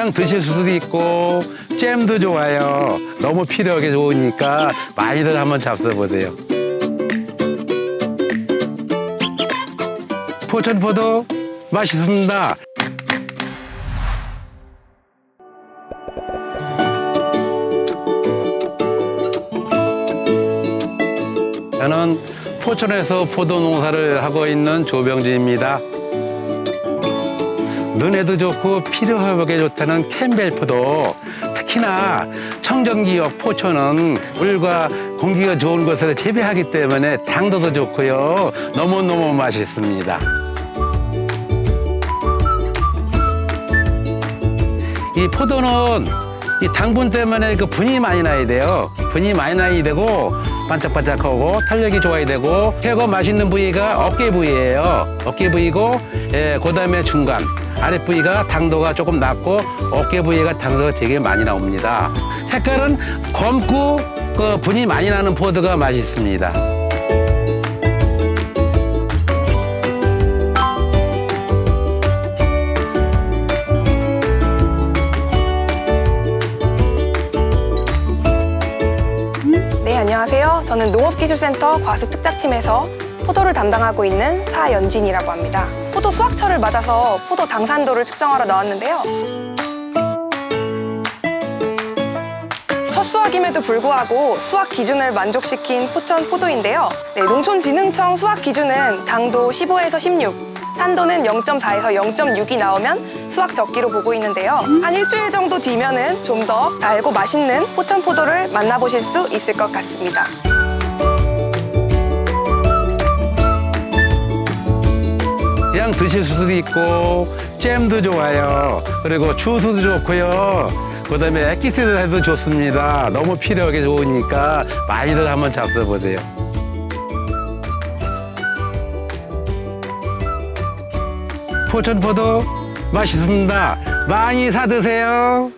그냥 드실 수도 있고 잼도 좋아요. 너무 필요하게 좋으니까 많이들 한번 잡숴보세요. 포천포도 맛있습니다. 저는 포천에서 포도 농사를 하고 있는 조병진입니다. 눈에도 좋고 피로 회복에 좋다는 캠벨포도 특히나 청정지역 포천은 물과 공기가 좋은 곳에서 재배하기 때문에 당도도 좋고요. 너무너무 맛있습니다. 이 포도는 이 당분 때문에 그 분이 많이 나야 돼요. 분이 많이 나야 되고 반짝반짝하고 탄력이 좋아야 되고 최고 맛있는 부위가 어깨 부위예요. 어깨 부위고 예, 그다음에 중간 아랫 부위가 당도가 조금 낮고 어깨 부위가 당도가 되게 많이 나옵니다. 색깔은 검고 그 분이 많이 나는 포도가 맛있습니다. 네, 안녕하세요. 저는 농업기술센터 과수특작팀에서 포도를 담당하고 있는 사연진이라고 합니다. 포도 수확철을 맞아서 포도 당산도를 측정하러 나왔는데요. 첫 수확임에도 불구하고 수확 기준을 만족시킨 포천 포도인데요. 네, 농촌진흥청 수확 기준은 당도 15에서 16, 산도는 0.4에서 0.6이 나오면 수확 적기로 보고 있는데요. 한 일주일 정도 뒤면은 좀 더 달고 맛있는 포천 포도를 만나보실 수 있을 것 같습니다. 그냥 드실 수도 있고 잼도 좋아요. 그리고 주스도 좋고요. 그다음에 액기스도 해도 좋습니다. 너무 필요하게 좋으니까 많이들 한번 잡숴보세요. 포천포도 맛있습니다. 많이 사 드세요.